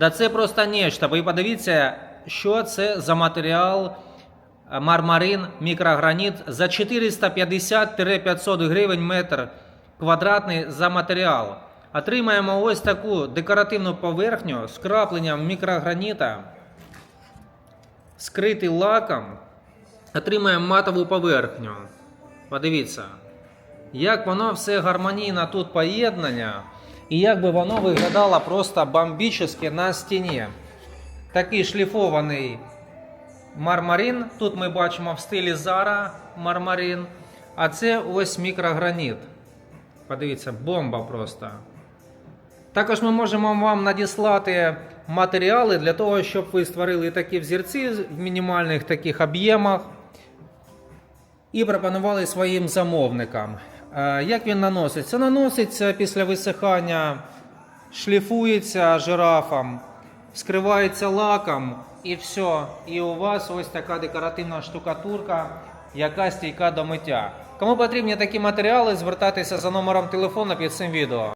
Да це просто нечто. Ви подивіться, що це за матеріал е, мармарин, мікрограніт за 450-500 гривень метр квадратний за матеріал. Отримаємо ось таку декоративну поверхню з крапленням мікрограніта, скритий лаком. Отримаємо матову поверхню. Подивіться, як воно все гармонійно тут поєднання, і як би воно виглядало просто бомбічно на стіні. Такий шліфований мармарин. Тут ми бачимо в стилі Зара мармарин. А це ось мікрограніт. Подивіться, бомба просто. Також ми можемо вам надіслати матеріали для того, щоб ви створили такі взірці в мінімальних таких об'ємах і пропонували своїм замовникам. Е, Як він наноситься? Наноситься після висихання, шліфується жирафом, скривається лаком і все. І у вас ось така декоративна штукатурка, яка стійка до миття. Кому потрібні такі матеріали, звертайтеся за номером телефону під цим відео.